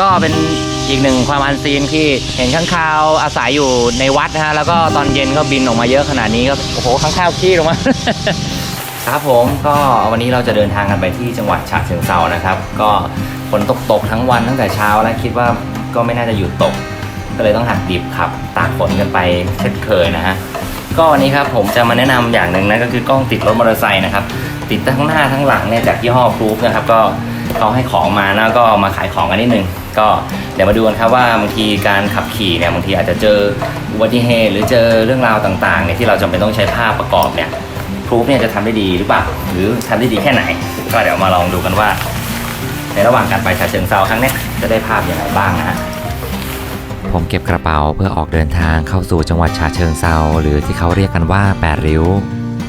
ก็เป็นอีกหนึ่งความอันซีนที่เห็นข้างคาวอาศัยอยู่ในวัดนะฮะแล้วก็ตอนเย็นก็บินออกมาเยอะขนาดนี้ก็โอ้โหข้างคาวขี้ลงมา ครับผมก็วันนี้เราจะเดินทางกันไปที่จังหวัดฉะเชิงเซานะครับ ก็ฝนตกตกทั้งวันตั้งแต่เช้าแล้วคิดว่าก็ไม่น่าจะหยุดตก ก็เลยต้องหักดิบขับตากฝนกันไปเช่นเคยนะฮะก็วันนี้ครับผมจะมาแนะนำอย่างหนึ่งนะก็คือกล้องติดรถมอเตอร์ไซค์นะครับติดทั้งหน้าทั้งหลังเนี่ยจากยี่ห้อพรูฟนะครับก็ เขาให้ของมาแล้วก็มาขายของกันนิดนึงก็เดี๋ยวมาดูกันครับว่าบางทีการขับขี่เนี่ยบางทีอาจจะเจออุบัติเหตุหรือเจอเรื่องราวต่างๆเนี่ยที่เราจำเป็นต้องใช้ภาพประกอบเนี่ยพรูฟเนี่ยจะทำได้ดีหรือเปล่าหรือทำได้ดีแค่ไหน ก็เดี๋ยวมาลองดูกันว่า ในระหว่างการไปฉะเชิงเซาครั้งนี้จะได้ภาพอย่างไรบ้างนะฮะผมเก็บกระเป๋าเพื่อออกเดินทางเข้าสู่จังหวัดฉะเชิงเซาหรือที่เขาเรียกกันว่าแปดริ้ว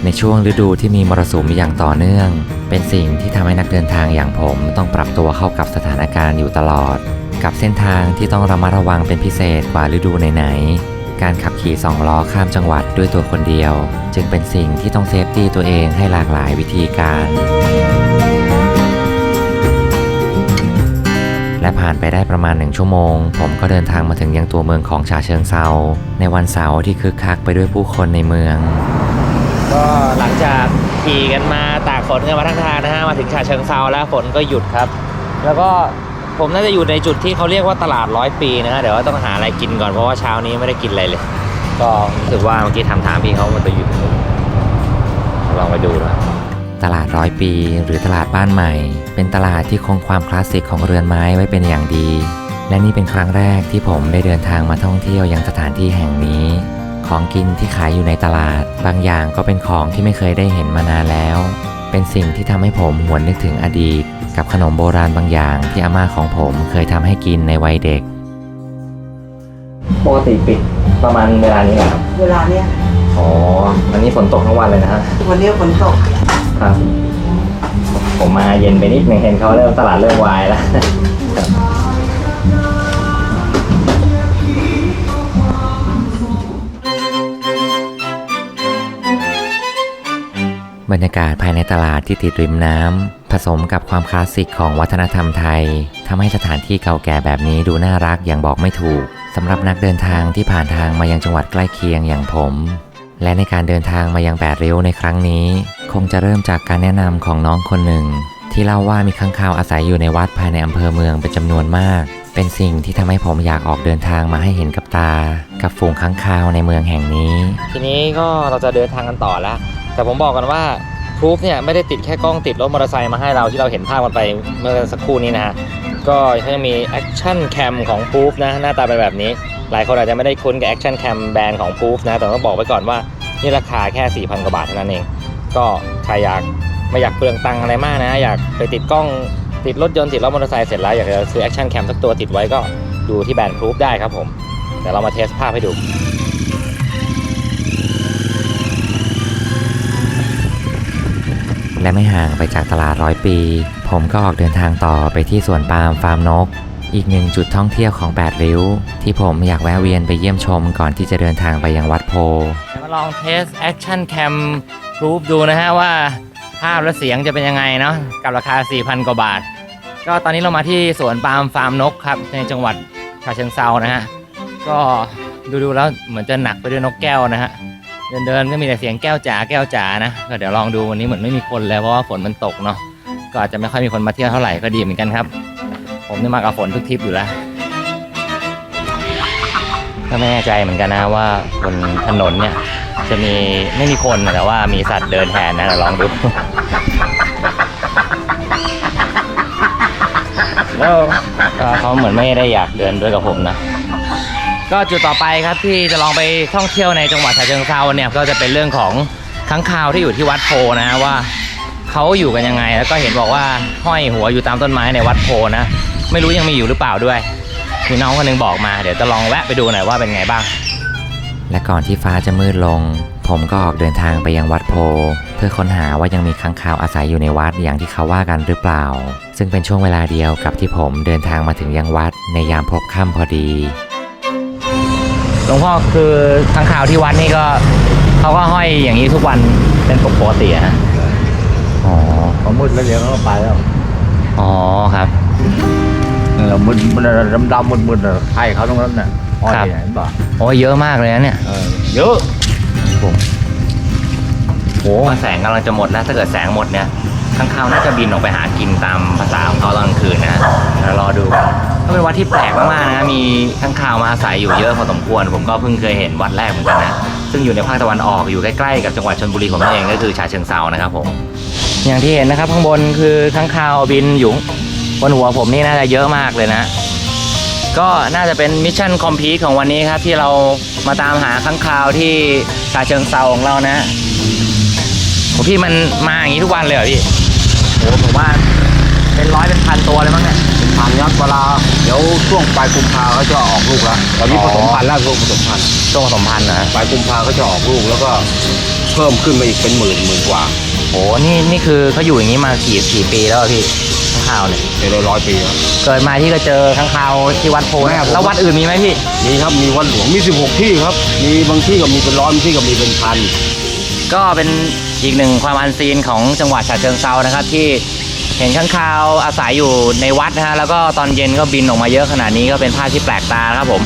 ในช่วงฤดูที่มีมรสุมอย่างต่อเนื่อง เป็นสิ่งที่ทำให้นักเดินทางอย่างผมต้องปรับตัวเข้ากับสถานการณ์อยู่ตลอด กับเส้นทางที่ต้องระมัดระวังเป็นพิเศษกว่าฤดูไหนๆการขับขี่สองล้อข้ามจังหวัดด้วยตัวคนเดียว จึงเป็นสิ่งที่ต้องเซฟตี้ตัวเองให้หลากหลายวิธีการและผ่านไปได้ประมาณหนึ่งชั่วโมง ผมก็เดินทางมาถึงยังตัวเมืองของฉะเชิงเซาในวันเสาร์ที่คึกคักไปด้วยผู้คนในเมือง ก็หลังจากขี่กันมาตากฝนกันมาทั้งทางนะฮะมาถึงฉะเชิงเซาแล้วฝนก็หยุดครับ แล้วก็ผมน่าจะอยู่ในจุดที่เขาเรียกว่าตลาดร้อยปีนะฮะเดี๋ยวว่าต้องหาอะไรกินก่อนเพราะว่าเช้านี้ไม่ได้กินอะไรเลย ก็รู้สึกว่าเมื่อกี้ทำทางพี่เขามันจะหยุดลองไปดูนะตลาดร้อยปีหรือตลาดบ้านใหม่ เป็นตลาดที่คงความคลาสสิกของเรือนไม้ไว้เป็นอย่างดี และนี่เป็นครั้งแรกที่ผมได้เดินทางมาท่องเที่ยวยังสถานที่แห่งนี้ ของกินที่ขายอยู่ในตลาด บางอย่างก็เป็นของที่ไม่เคยได้เห็นมานานแล้ว เป็นสิ่งที่ทำให้ผมหวนนึกถึงอดีต กับขนมโบราณบางอย่างที่อาม่าของผมเคยทำให้กินในวัยเด็ก ปกติปิดประมาณเวลานี้เหรอครับเวลาเนี้ยอ๋อวันนี้ฝนตกทั้งวันเลยนะฮะวันนี้ฝนตกครับ ผมมาเย็นไปนิดนึงเห็นเขาเริ่มตลาดเริ่มวายแล้วบ บรรยากาศภายในตลาดที่ติดริมน้ำผสมกับความคลาสสิกของวัฒนธรรมไทยทำให้สถานที่เก่าแก่แบบนี้ดูน่ารักอย่างบอกไม่ถูกสำหรับนักเดินทางที่ผ่านทางมายังจังหวัดใกล้เคียงอย่างผม และในการเดินทางมายังแปดริ้วในครั้งนี้ คงจะเริ่มจากการแนะนำของน้องคนหนึ่ง ที่เล่าว่ามีข้างคาวอาศัยอยู่ในวัดภายในอำเภอเมืองเป็นจำนวนมาก เป็นสิ่งที่ทำให้ผมอยากออกเดินทางมาให้เห็นกับตา กับฝูงข้างคาวในเมืองแห่งนี้ ทีนี้ก็เราจะเดินทางกันต่อแล้ว แต่ผมบอกกันว่าพรูฟเนี่ยไม่ได้ติดแค่กล้องติดรถมอเตอร์ไซค์มาให้เราที่เราเห็นภาพกันไปเมื่อสักครู่นี้นะฮะก็เขายังมีแอคชั่นแคมของพรูฟนะหน้าตาเป็นแบบนี้ หลายคนอาจจะไม่ได้คุ้นกับแอคชั่นแคมแบรนด์ของพรูฟนะแต่ต้องบอกไว้ก่อนว่านี่ราคาแค่ 4,000 กว่าบาทเท่านั้นเอง ก็ใครอยากไม่อยากเปลืองตังอะไรมากนะ อยากไปติดกล้องติดรถยนต์ติดรถมอเตอร์ไซค์เสร็จแล้วอยากจะซื้อแอคชั่นแคมสักตัวติดไว้ก็ดูที่แบรนด์พรูฟได้ครับผมเดี๋ยวเรามาเทสภาพให้ดู และไม่ห่างไปจากตลาดร้อยปี ผมก็ออกเดินทางต่อไปที่สวนปาล์มฟาร์มนก อีกหนึ่งจุดท่องเที่ยวของแปดริ้ว ที่ผมอยากแวะเวียนไปเยี่ยมชมก่อนที่จะเดินทางไปยังวัดโพ มาลองเทสแอคชั่นแคมพรูฟดูนะฮะว่าภาพและเสียงจะเป็นยังไงเนาะกับราคา 4,000 กว่าบาท ก็ตอนนี้เรามาที่สวนปาล์มฟาร์มนกครับ ในจังหวัดฉะเชิงเซานะฮะ ก็ดูๆแล้วเหมือนจะหนักไปด้วยนกแก้วนะฮะ เดินเดินๆก็มีแต่เสียงแก้วจ๋าแก้วจ๋านะก็เดี๋ยวลองดูวันนี้เหมือนไม่มีคนเลยเพราะว่าฝนมันตกเนาะก็อาจจะไม่ค่อยมีคนมาเที่ยวเท่าไหร่ก็ดีเหมือนกันครับ ผมนี่มากับฝนทุกทริปอยู่แล้วก็ไม่แน่ใจเหมือนกันนะว่าบนถนนเนี่ย จะมีไม่มีคนแต่ว่ามีสัตว์เดินแทนนะเดี๋ยวลองดูแล้วเขาเหมือนไม่ได้อยากเดินด้วยกับผมนะ ก็จุดต่อไปครับที่จะลองไปท่องเที่ยวในจังหวัดฉะเชิงเทราเนี่ยก็จะเป็นเรื่องของค้างคาวที่อยู่ที่วัดโพนะว่าเขาอยู่กันยังไง แล้วก็เห็นบอกว่าห้อยหัวอยู่ตามต้นไม้ในวัดโพนะ ไม่รู้ยังมีอยู่หรือเปล่าด้วยมีน้องคนหนึงบอกมาเดี๋ยวจะลองแวะไปดูหน่อยว่าเป็นไงบ้าง และก่อนที่ฟ้าจะมืดลง ผมก็ออกเดินทางไปยังวัดโพ เพื่อค้นหาว่ายังมีค้างคาวอาศัยอยู่ในวัดอย่างที่เขาว่ากันหรือเปล่า ซึ่งเป็นช่วงเวลาเดียวกับที่ผมเดินทางมาถึงยังวัดในยามพบค่ำพอดี หลวงพ่อคือข้างข่าวที่วัดนี่ก็เขาก็ห้อยอย่างนี้ทุกวันเป็นปกติอะฮะอ๋อพอมืดแล้วเดี๋ยวเขาก็ไปแล้วอ๋อครับเออมึนมันดำดำมึนมึนๆไข่เขาตรงนั้นน่ะอ้อยครับเนี่ยเห็นป่ะโอ้ยเยอะมากเลยนะเนี่ยเออเยอะโอ้แสงกำลังจะหมดแล้วถ้าเกิดแสงหมดเนี่ยข้างคาวน่าจะบินออกไปหากินตามภาษาของเขาตอนกลางคืนนะเดี๋ยวรอดู ก็เป็นวัดที่แปลกมากๆนะมีข้างคาวมาอาศัยอยู่เยอะพอสมควร ผมก็เพิ่งเคยเห็นวัดแรกเหมือนกันนะซึ่งอยู่ในภาคตะวันออกอยู่ใกล้ๆกับจังหวัดชลบุรีของเราเองก็คือฉะเชิงเซานะครับผมอย่างที่เห็นนะครับข้างบนคือข้างคาวบินอยู่บนหัวผมนี่น่าจะเยอะมากเลยนะ ก็น่าจะเป็นมิชชั่นคอมพลีทของวันนี้ครับที่เรามาตามหาข้างคาวที่ฉะเชิงเซาของเรานะโอ้พี่มันมาอย่างนี้ทุกวันเลยเหรอพี่โอ้ผมว่าเป็นร้อยเป็นพันตัวเลยมั้งเนี่ย เป็นพันยักษ์เวลาเดี๋ยวช่วงปลายกุมภาเขาจะออกลูกแล้วตอนนี้ผสมพันธุ์แล้วช่วงผสมพันธุ์ช่วงผสมพันธุ์นะปลายกุมภาเขาจะออกลูกแล้วก็เพิ่มขึ้นมาอีกเป็นหมื่นหมื่นกว่าโอ้นี่นี่คือเขาอยู่อย่างนี้มากี่กี่ปีแล้วอะพี่ข้างคาวเนี่ยเป็นร้อยๆปีแล้วเกิดมาที่ก็เจอข้างคาวที่วัดโพแม่ผม แล้ววัดอื่นมีไหมพี่มีครับมีวัดหลวงมี 16 ที่ครับ มีบางที่ก็มีเป็นร้อยบางที่ก็มีเป็นพัน ก็เป็นอีกหนึ่งความอันซีนของจังหวัดฉะเชิงเซานะครับที่ เห็นข้างคาวอาศัยอยู่ในวัดนะฮะแล้วก็ตอนเย็นก็บินออกมาเยอะขนาดนี้ก็เป็นภาพที่แปลกตาครับผม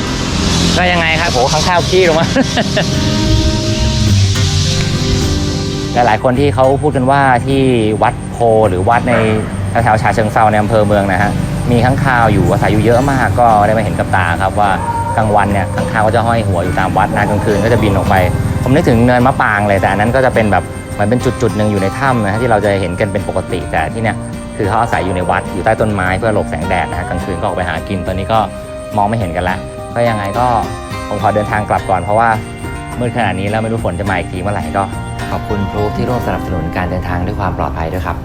ก็ยังไงครับโหข้างคาวขี้ลงมาหลาย ๆ คนที่เขาพูดกันว่าที่วัดโพหรือวัดในแถวๆฉะเชิงเซาในอำเภอเมืองนะฮะมีข้างคาวอยู่อาศัยอยู่เยอะมากก็ได้มาเห็นกับตาครับว่ากลางวันเนี่ยข้างคาวก็จะห้อยหัวอยู่ตามวัดนะกลางคืนก็จะบินออกไป ผมนึกถึงเนินมะปรางเลยแต่อันนั้นก็จะเป็นแบบเหมือนเป็นจุดๆหนึ่งอยู่ในถ้ำนะฮะที่เราจะเห็นกันเป็นปกติแต่ที่เนี่ย คือเขาอาศัยอยู่ในวัดอยู่ใต้ต้นไม้เพื่อหลบแสงแดดนะฮะกลางคืนก็ออกไปหากินตอนนี้ก็มองไม่เห็นกันแล้วก็ยังไงก็ผมขอเดินทางกลับก่อนเพราะว่ามืดขนาดนี้แล้วไม่รู้ฝนจะมาอีกทีเมื่อไหร่ก็ขอบคุณพรูฟที่ร่วมสนับสนุนการเดินทางด้วยความปลอดภัยด้วยครับ